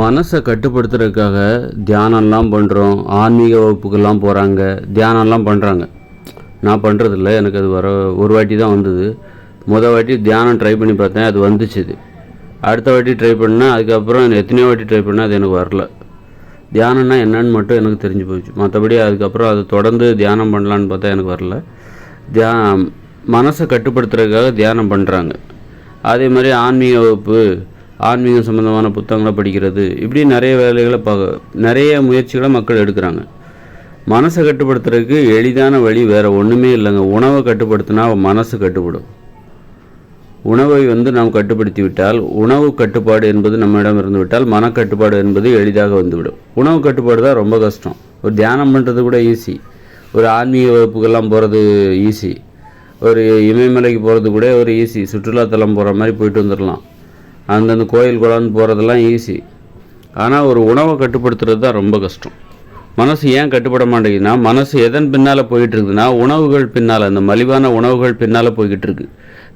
மனசை கட்டுப்படுத்துறதுக்காக தியானம்லாம் பண்ணுறோம் ஆன்மீக வகுப்புக்கெல்லாம் போகிறாங்க தியானம்லாம் பண்ணுறாங்க நான் பண்ணுறதில்ல எனக்கு அது வர ஒரு வாட்டி தான் வந்தது. மொதல் வாட்டி தியானம் ட்ரை பண்ணி பார்த்தேன். அது வந்துச்சு இது அடுத்த வாட்டி ட்ரை பண்ணேன். அதுக்கப்புறம் எத்தனையோ வாட்டி ட்ரை பண்ணால் அது எனக்கு வரல. தியானம்னா என்னன்னு மட்டும் எனக்கு தெரிஞ்சு போச்சு. மற்றபடி அதுக்கப்புறம் அதை தொடர்ந்து தியானம் பண்ணலான்னு பார்த்தா எனக்கு வரல. தியா மனசை கட்டுப்படுத்துறதுக்காக தியானம் பண்ணுறாங்க அதே மாதிரி ஆன்மீக வகுப்பு ஆன்மீகம் சம்மந்தமான புத்தகங்களை படிக்கிறது. இப்படி நிறைய வேலைகளை ப நிறைய முயற்சிகளை மக்கள் எடுக்கிறாங்க. மனசை கட்டுப்படுத்துறதுக்கு எளிதான வழி வேறு ஒன்றுமே இல்லைங்க. உணவை கட்டுப்படுத்தினா மனசு கட்டுப்படும். உணவை வந்து நாம் கட்டுப்படுத்தி விட்டால் உணவு கட்டுப்பாடு என்பது நம்மிடம் இருந்து விட்டால் மனக்கட்டுப்பாடு என்பது எளிதாக வந்துவிடும். உணவு கட்டுப்பாடு தான் ரொம்ப கஷ்டம். ஒரு தியானம் பண்ணுறது கூட ஈஸி ஒரு ஆன்மீக வகுப்புக்கெல்லாம் போகிறது ஈஸி ஒரு இமயமலைக்கு போகிறது கூட ஒரு ஈஸி சுற்றுலாத்தலம் போகிற மாதிரி போயிட்டு வந்துடலாம் அந்தந்த கோயில் குளம்னு போகிறதெல்லாம் ஈஸி ஆனால் ஒரு உணவை கட்டுப்படுத்துறது தான் ரொம்ப கஷ்டம். மனசு ஏன் கட்டுப்பட மாட்டேங்குதுன்னா மனசு எதன் பின்னால் போயிட்டு இருக்குதுன்னா உணவுகள் பின்னால் அந்த மலிவான உணவுகள் பின்னால் போய்கிட்டு இருக்கு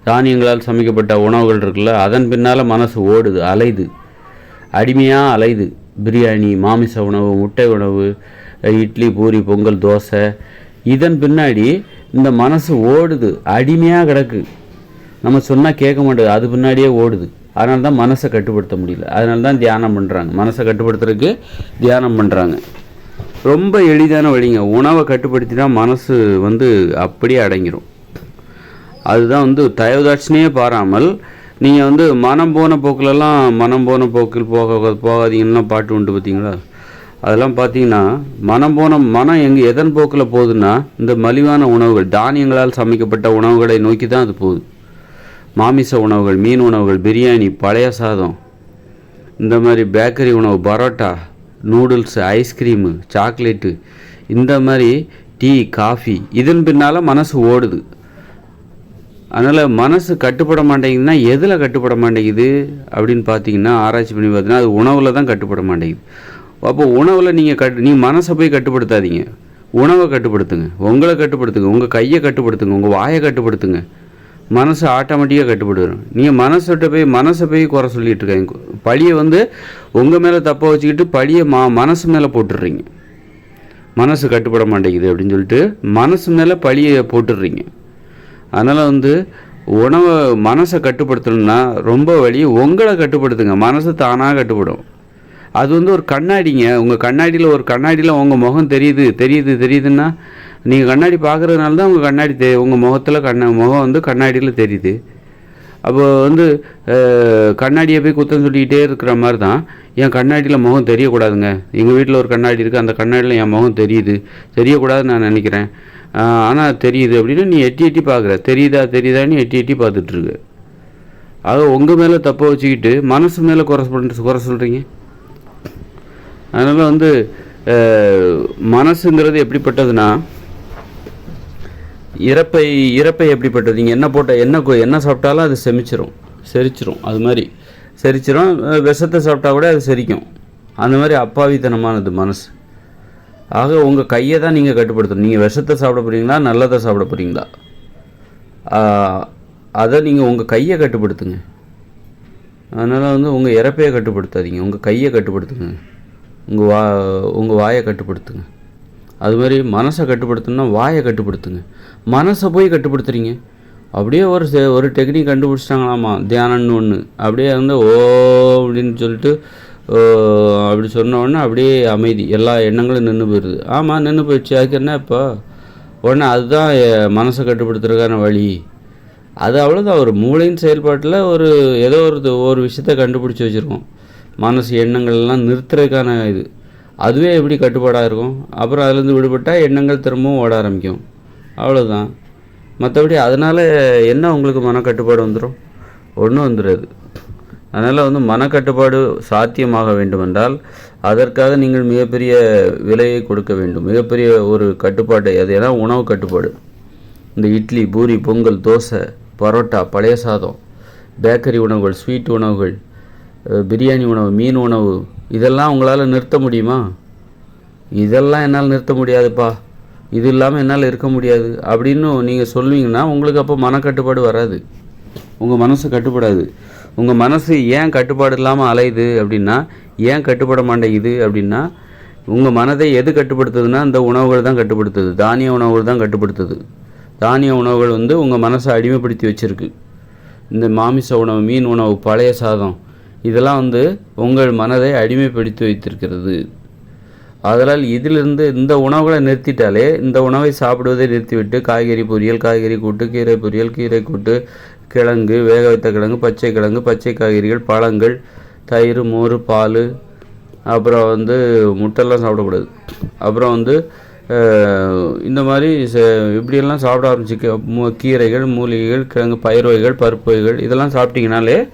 தானியங்களால் சமைக்கப்பட்ட உணவுகள் இருக்குல்ல அதன் பின்னால் மனசு ஓடுது அலையுது. அடிமையாக அலையுது. பிரியாணி மாமிச உணவு முட்டை உணவு இட்லி பூரி பொங்கல் தோசை. இதன் பின்னாடி இந்த மனசு ஓடுது அடிமையாக கிடக்கு. நம்ம சொன்னால் கேட்க மாட்டேது அது பின்னாடியே ஓடுது. அதனால தான் மனசை கட்டுப்படுத்த முடியல. அதனால தான் தியானம் பண்ணுறாங்க மனசை கட்டுப்படுத்துறதுக்கு தியானம் பண்ணுறாங்க ரொம்ப எளிதான வழிங்க. உணவை கட்டுப்படுத்தினா மனசு வந்து அப்படியே அடங்கிரும். அதுதான் வந்து தயவுதாட்சினே பாராமல் நீங்கள் வந்து மனம் போன போக்கிலலாம் மனம் போன போக்கில் போக போகாதீங்கன்னா பாட்டு உண்டு பார்த்தீங்களா அதெல்லாம் பார்த்தீங்கன்னா மனம் போன மனம் எங்கே எதன் போக்கில் போகுதுன்னா இந்த மலிவான உணவுகள் தானியங்களால் சமைக்கப்பட்ட உணவுகளை நோக்கி தான் அது போகுது. மாமிச உணவுகள் மீன் உணவுகள் பிரியாணி பழைய சாதம் இந்த மாதிரி பேக்கரி உணவு பரோட்டா நூடுல்ஸு ஐஸ்கிரீமு சாக்லேட்டு இந்த மாதிரி டீ காஃபி இதன் பின்னால் மனசு ஓடுது. அதனால் மனசு கட்டுப்பட மாட்டேங்குதுன்னா எதில் கட்டுப்பட மாட்டேங்குது அப்படின்னு பார்த்தீங்கன்னா ஆராய்ச்சி பண்ணி பார்த்தீங்கன்னா அது உணவில் தான் கட்டுப்பட மாட்டேங்குது. அப்போ உணவில் நீங்கள் கட் நீ மனசை போய் கட்டுப்படுத்தாதீங்க. உணவை கட்டுப்படுத்துங்க. உங்களை கட்டுப்படுத்துங்க. உங்கள் கையை கட்டுப்படுத்துங்க. உங்கள் வாயை கட்டுப்படுத்துங்க. மனசு ஆட்டோமேட்டிக்காக கட்டுப்படுடும் நீங்கள் மனசுகிட்ட போய் மனசை போய் குறை சொல்லிகிட்டு இருக்காங்க. பழியை வந்து உங்கள் மேலே தப்பாக வச்சுக்கிட்டு பழியை மா மனசு மேலே போட்டுடுறீங்க. மனசு கட்டுப்பட மாட்டேங்குது அப்படின்னு சொல்லிட்டு மனசு மேலே பழியை போட்டுடுறீங்க. அதனால் வந்து உணவை மனசை கட்டுப்படுத்தணும்னா ரொம்ப வழி உங்களை கட்டுப்படுத்துங்க. மனசு தானாக கட்டுப்படும். அது வந்து ஒரு கண்ணாடிங்க. உங்கள் கண்ணாடியில் ஒரு கண்ணாடியில் உங்கள் முகம் தெரியுது தெரியுது தெரியுதுன்னா நீங்கள் கண்ணாடி பார்க்குறதுனால தான் உங்கள் கண்ணாடி தெ உங்கள் முகத்தில் கண்ண முகம் வந்து கண்ணாடியில் தெரியுது. அப்போ வந்து கண்ணாடியை போய் குத்தம் சொல்லிக்கிட்டே இருக்கிற மாதிரி தான் என் கண்ணாடியில் முகம் தெரியக்கூடாதுங்க. எங்கள் வீட்டில் ஒரு கண்ணாடி இருக்குது அந்த கண்ணாடியில் என் முகம் தெரியுது. தெரியக்கூடாதுன்னு நான் நினைக்கிறேன். ஆனால் தெரியுது அப்படின்னு நீ எட்டி எட்டி பார்க்குற தெரியுதா தெரியுதான்னு எட்டி எட்டி பார்த்துட்ருக்கு. அது உங்கள் மேலே தப்பை வச்சுக்கிட்டு மனசு மேலே குறை பண்ணுற குறை சொல்கிறீங்க அதனால் வந்து மனசுங்கிறது எப்படிப்பட்டதுன்னா இறப்பை இறப்பை எப்படிப்பட்டது? நீங்கள் என்ன போட்ட என்ன என்ன சாப்பிட்டாலும் அது செமிச்சிரும். செரிச்சிரும். அது மாதிரி. செரிச்சிரும். விஷத்தை சாப்பிட்டா கூட அது செரிக்கும். அந்த மாதிரி அப்பாவித்தனமானது மனசு. ஆக உங்கள் கையை தான் நீங்கள் கட்டுப்படுத்தணும். நீங்கள் விஷத்தை சாப்பிட போகிறீங்களா நல்லதை சாப்பிட போகிறீங்களா அதை நீங்கள் உங்கள் கையை கட்டுப்படுத்துங்க. அதனால் வந்து உங்கள் இறப்பையை கட்டுப்படுத்தாதீங்க. உங்கள் கையை கட்டுப்படுத்துங்க. உங்கள் வா உங்கள் வாயை கட்டுப்படுத்துங்க. அது மாதிரி மனசை கட்டுப்படுத்தணும்னா வாயை கட்டுப்படுத்துங்க. மனசை போய் கட்டுப்படுத்துறீங்க. அப்படியே ஒரு ஒரு டெக்னிக் கண்டுபிடிச்சிட்டாங்களாமா? தியானம்னு ஒன்று அப்படியே வந்து ஓ அப்படின்னு சொல்லிட்டு ஓ, அப்படி சொன்ன உடனே அப்படியே அமைதி. எல்லா எண்ணங்களும் நின்று போயிடுது ஆமாம் நின்று போயிடுச்சு. அதுக்கு என்ன இப்போ? உடனே அதுதான் மனசை கட்டுப்படுத்துறதுக்கான வழி. அது அவ்வளோதான் ஒரு மூளையின் செயல்பாட்டில் ஒரு ஏதோ ஒரு ஒரு விஷயத்த கண்டுபிடிச்சி வச்சுருக்கோம். மனசு எண்ணங்கள் எல்லாம் நிறுத்துறதுக்கான இது. அதுவே எப்படி கட்டுப்பாடாக இருக்கும் அப்புறம் அதுலேருந்து விடுபட்டால் எண்ணங்கள் திரும்பவும் ஓட ஆரம்பிக்கும். அவ்வளோதான் மற்றபடி அதனால் என்ன உங்களுக்கு மனக்கட்டுப்பாடு வந்துடும் ஒன்றும் வந்துடாது அதனால் வந்து மனக்கட்டுப்பாடு சாத்தியமாக வேண்டுமென்றால் அதற்காக நீங்கள் மிகப்பெரிய விலையை கொடுக்க வேண்டும். மிகப்பெரிய ஒரு கட்டுப்பாட்டை அது ஏன்னா உணவு கட்டுப்பாடு. இந்த இட்லி பூரி பொங்கல் தோசை பரோட்டா பழைய சாதம் பேக்கரி உணவுகள் ஸ்வீட் உணவுகள் பிரியாணி உணவு மீன் உணவு இதெல்லாம் உங்களால் நிறுத்த முடியுமா? இதெல்லாம் என்னால் நிறுத்த முடியாதுப்பா. இது இல்லாமல் என்னால் இருக்க முடியாது. அப்படின்னு நீங்கள் சொல்லுவீங்கன்னா உங்களுக்கு அப்போ மனக்கட்டுப்பாடு வராது. உங்கள் மனசு கட்டுப்படாது. உங்கள் மனசு ஏன் கட்டுப்பாடு இல்லாமல் அலையுது அப்படின்னா ஏன் கட்டுப்பட மாட்டேங்குது அப்படின்னா உங்கள் மனதை எது கட்டுப்படுத்துதுன்னா இந்த உணவுகள் தான் கட்டுப்படுத்துது. தானிய உணவுகள் தான் கட்டுப்படுத்துது. தானிய உணவுகள் வந்து உங்கள் மனசை அடிமைப்படுத்தி வச்சுருக்கு. இந்த மாமிச உணவு மீன் உணவு பழைய சாதம் இதெல்லாம் வந்து உங்கள் மனதை அடிமைப்படுத்தி வைத்திருக்கிறது. அதனால் இதிலிருந்து இந்த உணவுகளை நிறுத்திட்டாலே இந்த உணவை சாப்பிடுவதை நிறுத்திவிட்டு காய்கறி பொரியல் காய்கறி கூட்டு கீரை பொரியல் கீரை கூட்டு கிழங்கு வேக வைத்த கிழங்கு பச்சை கிழங்கு பச்சை காய்கறிகள் பழங்கள் தயிர் மோர் பால் அப்புறம் வந்து முட்டைலாம் சாப்பிடக்கூடாது. அப்புறம் வந்து இந்த மாதிரி ச- இப்படியெல்லாம் சாப்பிட ஆரம்பிச்சு கீரைகள் மூலிகைகள் கிழங்கு பயிர் வகைகள் பருப்பு வகைகள் இதெல்லாம் சாப்பிட்டிங்கனாலே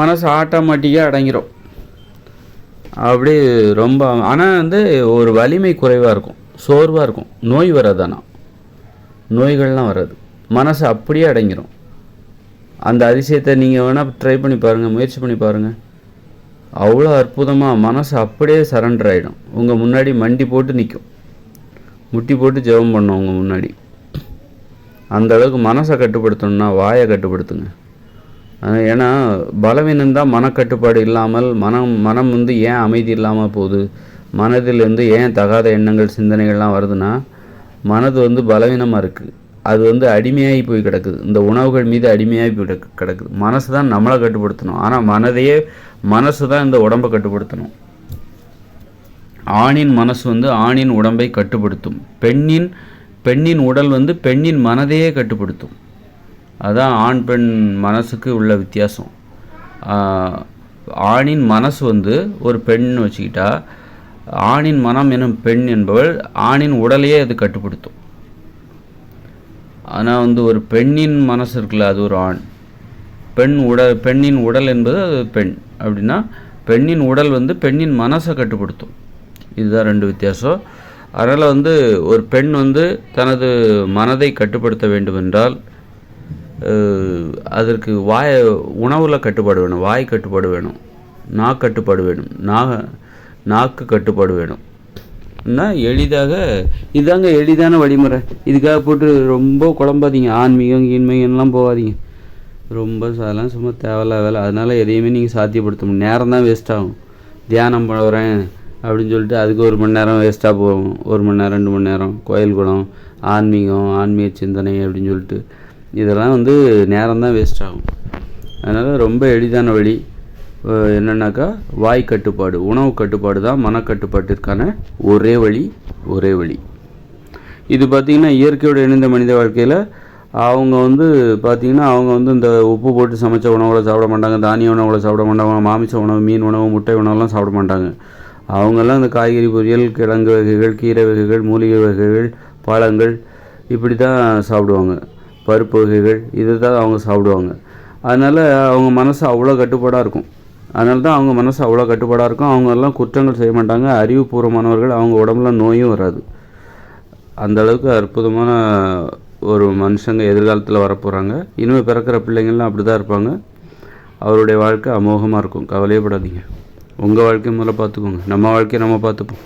மனசு ஆட்டோமேட்டிக்காக அடங்கிடும் அப்படி ரொம்ப ஆனால் வந்து ஒரு வலிமை குறைவாக இருக்கும். சோர்வாக இருக்கும். நோய் வராது ஆனால் நோய்கள்லாம் வராது. மனசு அப்படியே அடங்கிரும். அந்த அதிசயத்தை நீங்கள் வேணால் ட்ரை பண்ணி பாருங்கள் முயற்சி பண்ணி பாருங்கள் அவ்வளோ அற்புதமாக மனசு அப்படியே சரண்டர் ஆகிடும் உங்கள் முன்னாடி மண்டி போட்டு நிற்கும் முட்டி போட்டு ஜெபம் பண்ணும் உங்கள் முன்னாடி. அந்த அளவுக்கு மனசை கட்டுப்படுத்தணும்னா வாயை கட்டுப்படுத்துங்க. அஹ் ஏன்னா பலவீனம்தான் மனக்கட்டுப்பாடு இல்லாமல் மனம் மனம் வந்து ஏன் அமைதி இல்லாமல் போகுது? மனதில் வந்து ஏன் தகாத எண்ணங்கள் சிந்தனைகள்லாம் வருதுன்னா மனது வந்து பலவீனமாக இருக்குது அது வந்து அடிமையாகி போய் கிடக்குது. இந்த உணவுகள் மீது அடிமையாகி போய் கிடக்குது. மனசு தான் நம்மளை கட்டுப்படுத்தணும். ஆனால் மனதையே மனசு தான் இந்த உடம்பை கட்டுப்படுத்தணும். ஆணின் மனசு வந்து ஆணின் உடம்பை கட்டுப்படுத்தும். பெண்ணின் பெண்ணின் உடல் வந்து பெண்ணின் மனதையே கட்டுப்படுத்தும். அதுதான் ஆண் பெண் மனசுக்கு உள்ள வித்தியாசம். ஆணின் மனசு வந்து ஒரு பெண் வச்சுக்கிட்டா ஆணின் மனம் எனும் பெண் என்பவள் ஆணின் உடலையே அது கட்டுப்படுத்தும். ஆனால் வந்து ஒரு பெண்ணின் மனசு இருக்குல்ல அது ஒரு ஆண். பெண் உடல் பெண்ணின் உடல் என்பது அது பெண். அப்படின்னா பெண்ணின் உடல் வந்து பெண்ணின் மனசை கட்டுப்படுத்தும். இதுதான் ரெண்டு வித்தியாசம். அதனால் வந்து ஒரு பெண் வந்து தனது மனதை கட்டுப்படுத்த வேண்டுமென்றால் அதற்கு வாய உணவில் கட்டுப்பாடு வேணும் வாய் கட்டுப்பாடு வேணும் நா கட்டுப்பாடு வேணும் நாக நாக்கு கட்டுப்பாடு வேணும். எளிதாக இதாங்க எளிதான வழிமுறை. இதுக்காக போட்டு ரொம்ப குழம்பாதீங்க. ஆன்மீகம் கீன்மீகம்லாம் போகாதீங்க. ரொம்ப அதெல்லாம் சும்மா தேவையில்ல வேலை. அதனால் எதையுமே நீங்கள் சாத்தியப்படுத்த முடியும் நேரம் தான் வேஸ்ட் ஆகும். தியானம் பண்ணுறேன் அப்படின்னு சொல்லிட்டு அதுக்கு ஒரு மணி நேரம் வேஸ்ட்டாக போகும். ஒரு மணி நேரம் ரெண்டு மணி நேரம். கோயில் குளம் ஆன்மீகம் ஆன்மீக சிந்தனை அப்படின்னு சொல்லிட்டு. இதெல்லாம் வந்து நேரம் தான் வேஸ்ட் ஆகும். அதனால் ரொம்ப எளிதான வழி என்னென்னாக்கா வாய் கட்டுப்பாடு உணவு கட்டுப்பாடு தான் மனக்கட்டுப்பாட்டிற்கான ஒரே வழி ஒரே வழி. இது பார்த்திங்கன்னா இயற்கையோடு இணைந்த மனித வாழ்க்கையில் அவங்க வந்து பார்த்திங்கன்னா அவங்க வந்து இந்த உப்பு போட்டு சமைச்ச உணவுகளை சாப்பிட மாட்டாங்க தானிய உணவுகளை சாப்பிட மாட்டாங்க மாமிச உணவு மீன் உணவு முட்டை உணவுலாம் சாப்பிட மாட்டாங்க. அவங்கெல்லாம் இந்த காய்கறி பொரியல் கிழங்கு வகைகள் கீரை வகைகள் மூலிகை வகைகள் பழங்கள் இப்படி தான் சாப்பிடுவாங்க. பருப்பு வகைகள் இது தான் அவங்க சாப்பிடுவாங்க. அதனால் அவங்க மனசு அவ்வளோ கட்டுப்பாடாக இருக்கும். அதனால தான் அவங்க மனசு அவ்வளோ கட்டுப்பாடாக இருக்கும். அவங்கெல்லாம் குற்றங்கள் செய்ய மாட்டாங்க. அறிவுபூர்வமானவர்கள் அவங்க உடம்புல நோயும் வராது. அந்த அளவுக்கு அற்புதமான ஒரு மனுஷங்க எதிர்காலத்தில் வரப்போகிறாங்க இனிமேல் பிறக்கிற பிள்ளைங்கள்லாம் அப்படி தான் இருப்பாங்க. அவருடைய வாழ்க்கை அமோகமாக இருக்கும். கவலையப்படாதீங்க. உங்கள் வாழ்க்கையை முதல்ல பார்த்துக்கோங்க. நம்ம வாழ்க்கையை நம்ம பார்த்துப்போம்.